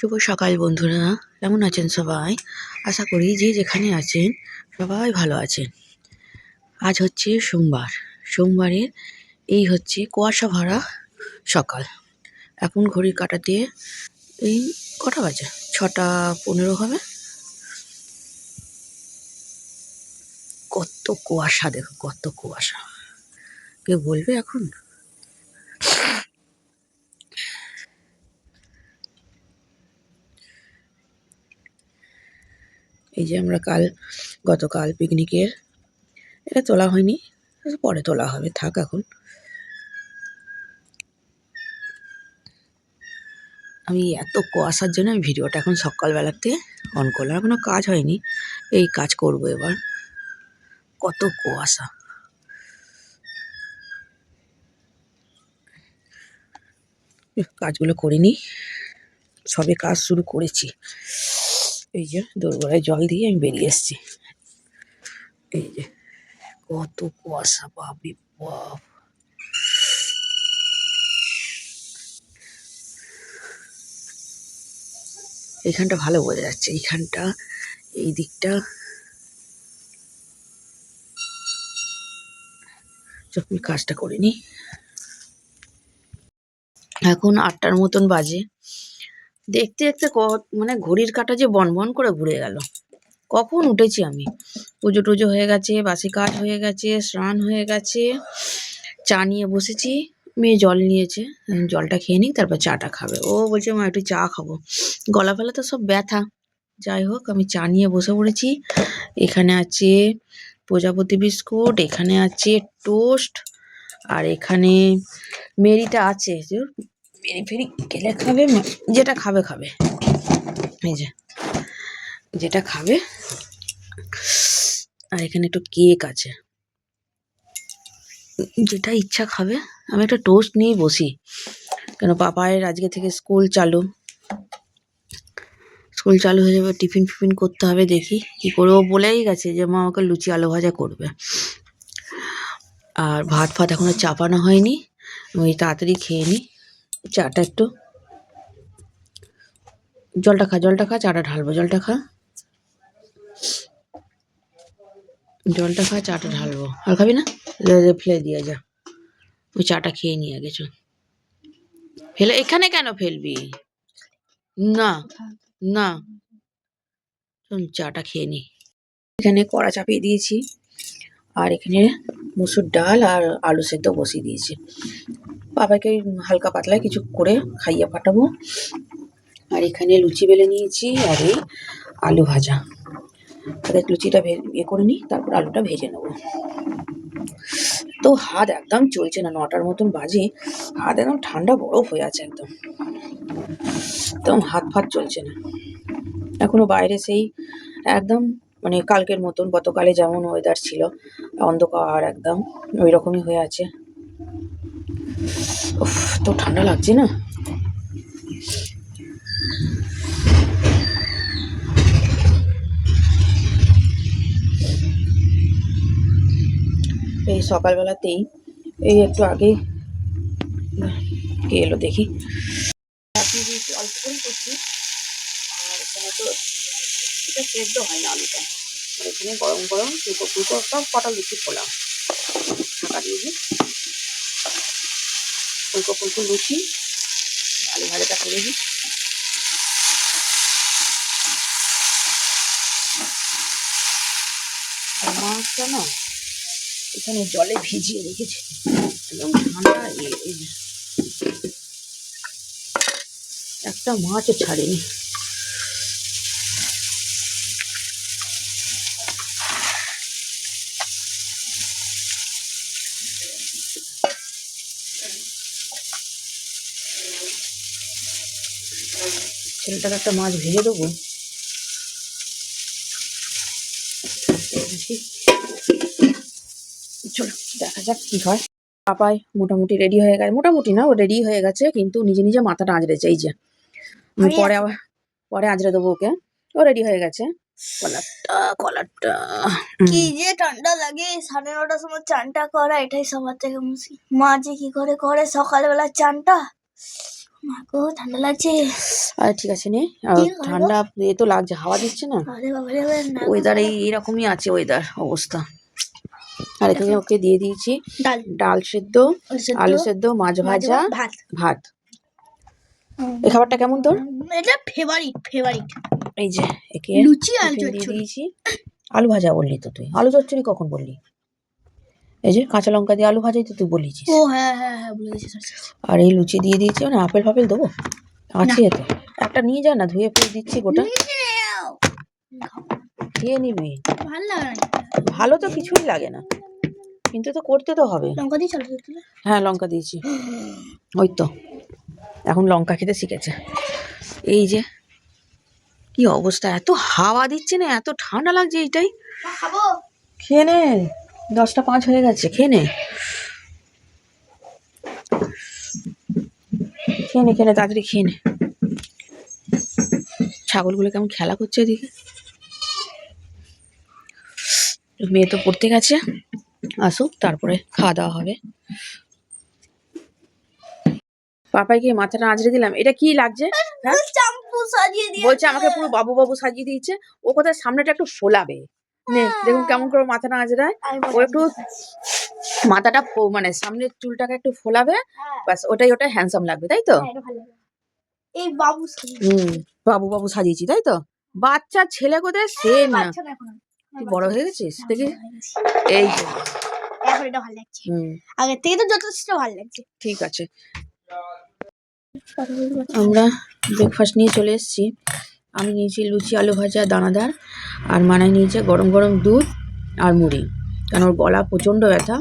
শুভ সকাল বন্ধুরা। কেমন আছেন সবাই? আশা করি যে যেখানে আছেন, সবাই ভালো আছেন। আজ হচ্ছে সোমবার। সোমবারের এই হচ্ছে কুয়াশা ভরা সকাল। এখন ঘড়ির কাঁটাতে এই কটা বাজে? ছটা পনেরো হবে। কত কুয়াশা দেখো, কত কুয়াশা। কেউ বলবে এখন? এই যে আমরা কাল, গতকাল পিকনিকের, এটা তোলা হয়নি, পরে তোলা হবে, থাক এখন। আমি এত কুয়াশার জন্য আমি ভিডিওটা এখন সকালবেলাতে অন করলাম কোনো কাজ হয়নি, এই কাজ করব এবার। কত কুয়াশা। কাজগুলো করিনি, সবে কাজ শুরু করেছি। এই যে দোরগোড়ায় জল দিয়ে আমি বেরিয়ে এসেছি। এই যে, কত কুয়াশা, বাপরে বাপ। এইখানটা ভালো বোঝা যাচ্ছে, এইখানটা, এই দিকটা। যখন কাজটা করিনি এখন আটটার মতন বাজে। দেখতে দেখতে ক- মানে ঘড়ির কাঁটা যে বন বন করে ঘুরে গেল। কখন উঠেছি আমি? পুজো টুজো হয়ে গেছে, বাসি কাজ হয়ে গেছে, স্নান হয়ে গেছে, চা নিয়ে বসেছি, মেয়ে জল নিয়েছে জলটা খেয়ে নিই তারপর চাটা খাবে। ও বলছে, মা, একটু চা খাব। গলা ফেলা তো সব ব্যথা। যাই হোক, আমি চা নিয়ে বসে পড়েছি। এখানে আছে প্রজাপতি বিস্কুট, এখানে আছে টোস্ট, আর এখানে মেরিটা আছে। মেরি ফেরি গেলে খাবে যেটা খাবে খাবে। এই যে, যেটা খাবে। আর এখানে একটু কেক আছে। যেটা ইচ্ছা খাবে, আমি একটা টোস্ট নিয়ে বসি। কেন পাপায়ের আজকে থেকে স্কুল চালু। স্কুল চালু হয়ে যাবে, টিফিন ফিফিন করতে হবে, দেখি কি করে। ও বলেই গেছে যে, মা আমাকে লুচি, আলু ভাজা করবে। আর ভাত ফাত এখনও চাপানো হয়নি। ওই তাড়াতাড়ি খেয়ে নি চাটা একটু। জলটা খা জলটা খা, চাটা ঢালবো, জলটা খা। জলটা খা, চাটা ঢালবো। আর খাবি না? ফেলে দিয়ে যা। ওই চাটা খেয়ে নিয়ে চল। ফেলে, এখানে কেন ফেলবি? না না। চাটা খেয়ে নি। এখানে কড়া চাপিয়ে দিয়েছি। আর এখানে মুসুর ডাল আর আলু সেদ্ধ বসিয়ে দিয়েছি। বাবাকে হালকা পাতলা কিছু করে খাইয়ে পাঠাবো। আর এখানে লুচি বেলে নিয়েছি আর এই আলু ভাজা। আগে লুচিটা ইয়ে করে নিই তারপর আলুটা ভেজে নেব। তো হাত একদম চলছে না, নটার মতন বাজে। হাত একদম ঠান্ডা বরফ হয়ে আছে একদম। একদম হাত ফাত চলছে না। এখনও বাইরে সেই একদম মানে কালকের মতন, গতকালে যেমন ওয়েদার ছিল, অন্ধকার একদম, ওই রকমই হয়ে আছে। উফ, তো ঠান্ডা লাগছে না। এই সকালবেলাতেই এই একটু আগে কে এলো দেখি। অল্প করেই করছি। আর এখানে তো এটা সেদ্ধ হয় না আলুটা। এখানে গরম গরম ফুলকো ফুলকো সব কটা লুচি খোলা ঢাকা দিয়ে ফুলকো ফুলকো লুচি, আলু ভাজাটা করে দিই। মাছটা না এখানে জলে ভিজিয়ে রেখেছি। একদম ঠান্ডা একটা মাছও ছাড়েনি। ছেলেটাকে একটা মাছ ভেজে দেবো। চলো দেখা যাক কি হয়। পাপাই মোটামুটি রেডি হয়ে গেছে। মোটামুটি না ও রেডি হয়ে গেছে কিন্তু নিজে নিজে মাথাটা আঁচড়েছে এই যে। পরে আবার পরে আঁচড়ে দেবো ওকে। ও রেডি হয়ে গেছে। কলারটা কলারটা। কি যে ঠান্ডা লাগে সাড়ে নটার সময় চানটা করা এটাই সবার থেকে মুশকিল। মা যে কি করে করে সকালবেলা চানটা? মাগো ঠান্ডা লাগছে? আর ঠিক আছে নে। আর কি হলো? ঠান্ডা এ তো লাগছে হাওয়া দিচ্ছে না। ওয়েদার এই এরকমই আছে ওয়েদার অবস্থা। আর এখানে ওকে দিয়ে দিয়েছি ডাল। ডাল সেদ্ধ আলু সেদ্ধ, মাছ ভাজা ভাত। ভাত। এই খাবারটা কেমন তোর? এটা ফেভারিট ফেভারিট এই যে একে লুচি দিয়েছি। আলু ভাজা বললি তো তুই। আলু চচ্চড়ি কখন বললি? এই যে কাঁচা লঙ্কা দিয়ে আলু ভাজাই তো তুই বলেছিস। ও হ্যাঁ হ্যাঁ হ্যাঁ বলে. আর এই লুচি দিয়ে দিয়েছি মানে আপেল ফাপেল দেবো? আছে তো একটা নিয়ে যা না ধুয়ে ফুয়ে দিচ্ছি গোটা। খেয়ে নিবি। ভালো লাগে ভালো তো কিছুই লাগে না। কিন্তু তো করতে তো হবে। লঙ্কা দিয়ে চালু হ্যাঁ লঙ্কা দিয়েছি। ওই তো। এখন লঙ্কা খেতে শিখেছে। এই যে কি অবস্থা? এত হাওয়া দিচ্ছে না এত ঠান্ডা লাগছে এইটাই। খেয়ে নে। দশটা পাঁচ হয়ে গেছে খেয়ে নে। খেয়ে নে খেয়ে নে তাড়াতাড়ি খেয়ে নে। ছাগলগুলো কেমন খেলা করছে এদিকে? মেয়ে তো পড়তে গেছে আসুক তারপরে খাওয়া দাওয়া হবে। পাপাইকে মাথাটা আঁচড়ে দিলাম? এটা কি লাগছে? হ্যাঁ? সাজিয়ে বলছে আমাকে পুরো বাবু বাবু সাজিয়ে দিয়েছে। ও কোথায়? সামনেটা একটু ফোলাবে নে দেখুন কেমন করে মাথাটা আঁচড়ায়। ও একটু মাথাটা মানে সামনের চুলটাকে একটু ফোলাবে বাস ওটাই ওটা হ্যান্ডসাম লাগবে তাই তো? এই বাবু হুম বাবু বাবু সাজিয়েছি তাই তো? বাচ্চা ছেলে কোথায়? সে না। তুই বড় হয়ে গেছিস দেখি। হয়ে। এই এখন এটা ভালো লাগছে। হুম। থেকে তো যথেষ্ট ভালো লাগছে। ঠিক আছে। আমরা ব্রেকফাস্ট নিয়ে চলে এসেছি। আমি নিয়েছি লুচি আলু ভাজা দানাদার আর মানায় নিয়েছে গরম গরম দুধ আর মুড়ি। কারণ ওর গলা প্রচণ্ড ব্যথা।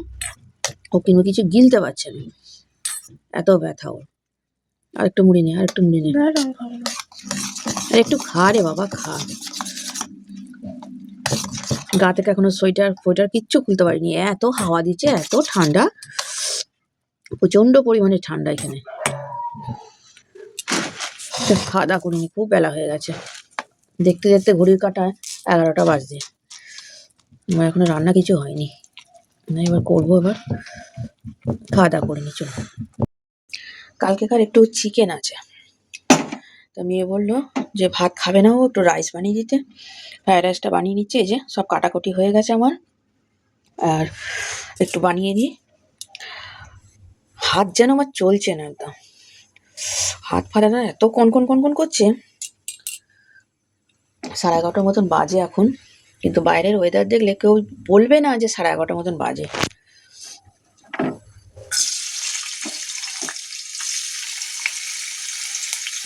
ও কিন্তু কিছু গিলতে পারছে না। এত ব্যথা ওর। আর একটু মুড়ি নে আর একটু মুড়ি নে। আর একটু খা রে বাবা খা। গা থেকে এখনও সোয়েটার ফোয়েটার কিচ্ছু খুলতে পারিনি। এত হাওয়া দিচ্ছে এত ঠান্ডা। প্রচণ্ড পরিমাণে ঠান্ডা এখানে। খাওয়া দাওয়া করিনি, খুব বেলা হয়ে গেছে। দেখতে দেখতে ঘড়ির কাটায় এগারোটা বাজছে আমার এখনও রান্না কিছু হয়নি। এবার করব এবার। খাওয়া দাওয়া করিনি, চলো। কালকেকার একটু চিকেন আছে। তা মেয়ে বলল যে, ভাত খাবে না ও, একটু রাইস বানিয়ে দিতে। ফ্রাইড রাইসটা বানিয়ে নিচ্ছে, এই যে সব কাটাকুটি হয়ে গেছে আমার। আর একটু বানিয়ে দিই। হাত যেন আমার চলছে না একদম। হাত ফাটা না এত কনকন কনকন করছে। সাড়ে এগারোটার মতন বাজে এখন। কিন্তু বাইরের ওয়েদার দেখলে কেউ বলবে না যে সাড়ে এগারোটার মতন বাজে।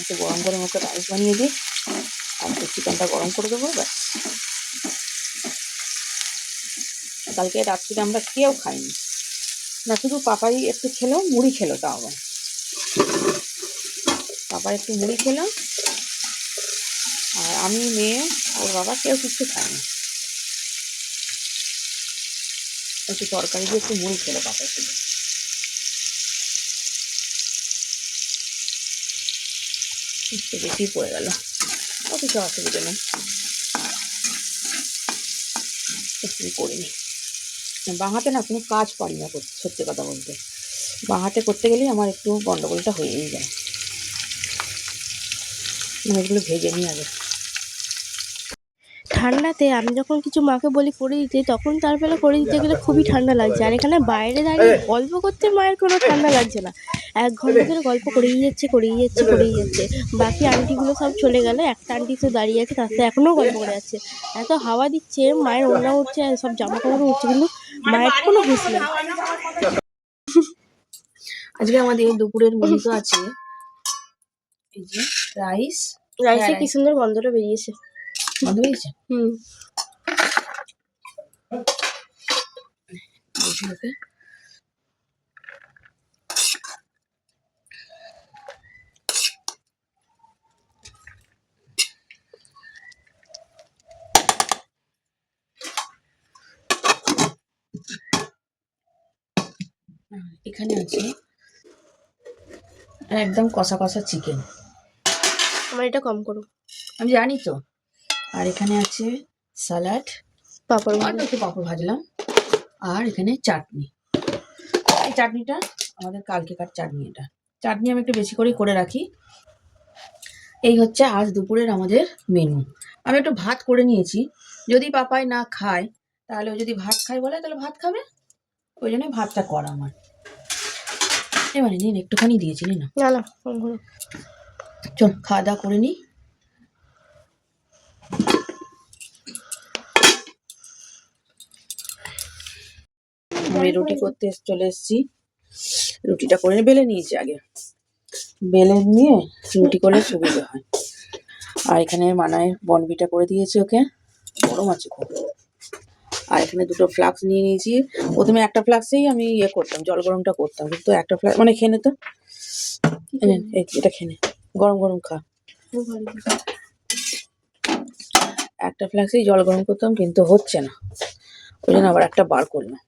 একটু গরম গরম ওকে রাইস বানিয়ে দিই। আর চিকেনটা গরম করে দেবো কালকে রাত্রিরে আমরা কেউ খাইনি। না, শুধু পাপাই একটু খেলো, মুড়ি খেলো, তাও আবার। পাপা একটু মুড়ি খেলাম। আর আমি, মেয়ে, ওর বাবা কেউ কিছু খায়নি। একটু তরকারি দিয়ে একটু মুড়ি খেলো পাপা শুধু একটু বেশি পড়ে গেল। ও কিছু অসুবিধা নেই। একটু করিনি। বাঁহাতে না কোনো কাজ পারি না সত্যি কথা বলতে। বাঁহাতে করতে গেলেই আমার একটু গন্ডগোলটা হয়েই যায়। এগুলো ভেজে নিই আগে। ঠান্ডাতে আমি যখন কিছু মাকে বলি করে দিতে তখন তার বেলা করে দিতে গেলে খুবই ঠান্ডা লাগছে। আর এখানে বাইরে দাঁড়িয়ে গল্প করতে মায়ের কোনো ঠান্ডা লাগছে না। এক ঘণ্টা ধরে গল্প করেই যাচ্ছে করেই যাচ্ছে করেই যাচ্ছে। বাকি আন্টিগুলো সব চলে গেলে একটা আন্টি তো দাঁড়িয়ে আছে তার সাথে এখনও গল্প করে যাচ্ছে। এত হাওয়া দিচ্ছে মায়ের ওড়না উঠছে আর সব জামা কাপড় উঠছে কিন্তু মায়ের কোনো হুঁশ নেই। আজকে আমাদের দুপুরের মেনু তো আছে। এই যে রাইস। রাইসে কি সুন্দর গন্ধটা বেরিয়েছে। বন্ধ হয়েছে হুম। এখানে আছে একদম কষা কষা চিকেন এটা কম করো আমি জানি তো। আর এখানে আছে স্যালাড পাপড় ভাজা। একটু পাঁপড় ভাজলাম। আর এখানে চাটনি। এই চাটনিটা আমাদের কালকেকার চাটনি এটা। চাটনি আমি একটু বেশি করেই করে রাখি। এই হচ্ছে আজ দুপুরের আমাদের মেনু আমি একটু ভাত করে নিয়েছি। যদি পাপাই না খায় তাহলে ও যদি ভাত খায় বলে তাহলে ভাত খাবে। ওই জন্য ভাতটা করা আমার। এবারে নিন একটুখানি দিয়েছি নিন। না না না ফোন করো। চল, খাওয়া দাওয়া করে নিই। আমি রুটি করতে চলে এসেছি। রুটিটা করে বেলে নিয়েছি আগে। বেলে নিয়ে রুটি করলে সুবিধা হয়। আর এখানে মানায় বনবিটা করে দিয়েছি ওকে। গরম আছে খুব। আর এখানে দুটো ফ্লাক্স নিয়ে নিয়েছি। প্রথমে একটা ফ্লাক্সেই আমি ইয়ে করতাম, জল গরমটা করতাম। কিন্তু একটা ফ্লাক্স মানে খেয়ে তো। এটা খেয়ে নে। গরম গরম খা। একটা ফ্লাক্সেই জল গরম করতাম কিন্তু হচ্ছে না। ওই জন্য আবার একটা বার করলাম।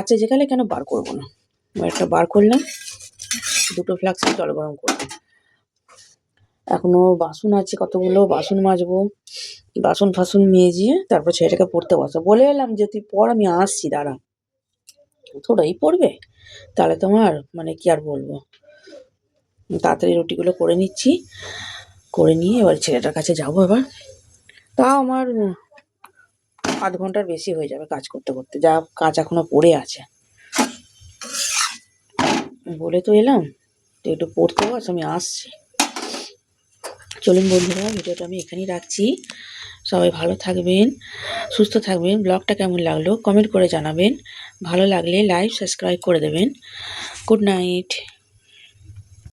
আছে যেখানে কেন বার করব না? আবার একটা বার করলাম, দুটো ফ্লাক্সে জল গরম করলাম। এখনও বাসন আছে কতগুলো? বাসন মাজবো, বাসন ফাসন মেজিয়ে তারপর ছেলেটাকে পড়তে বসা বলে এলাম যে, তুই পর আমি আসছি, দাঁড়া। থোড়াই পড়বে? তাহলে তোমার মানে কি আর বলব? তাড়াতাড়ি রুটিগুলো করে নিচ্ছি। করে নিয়ে এবার ছেলেটার কাছে যাব এবার। তাও আমার আধ ঘণ্টার বেশি হয়ে যাবে কাজ করতে করতে। যা কাজ এখনও পড়ে আছে। বলে তো এলাম তো একটু পড়তে বস, আমি আসছি। চলুন বন্ধুরা, ভিডিওটা আমি এখানেই রাখছি। সবাই ভালো থাকবেন, সুস্থ থাকবেন। ব্লগটা কেমন লাগল কমেন্ট করে জানাবেন। ভালো লাগলে লাইক সাবস্ক্রাইব করে দেবেন। Good night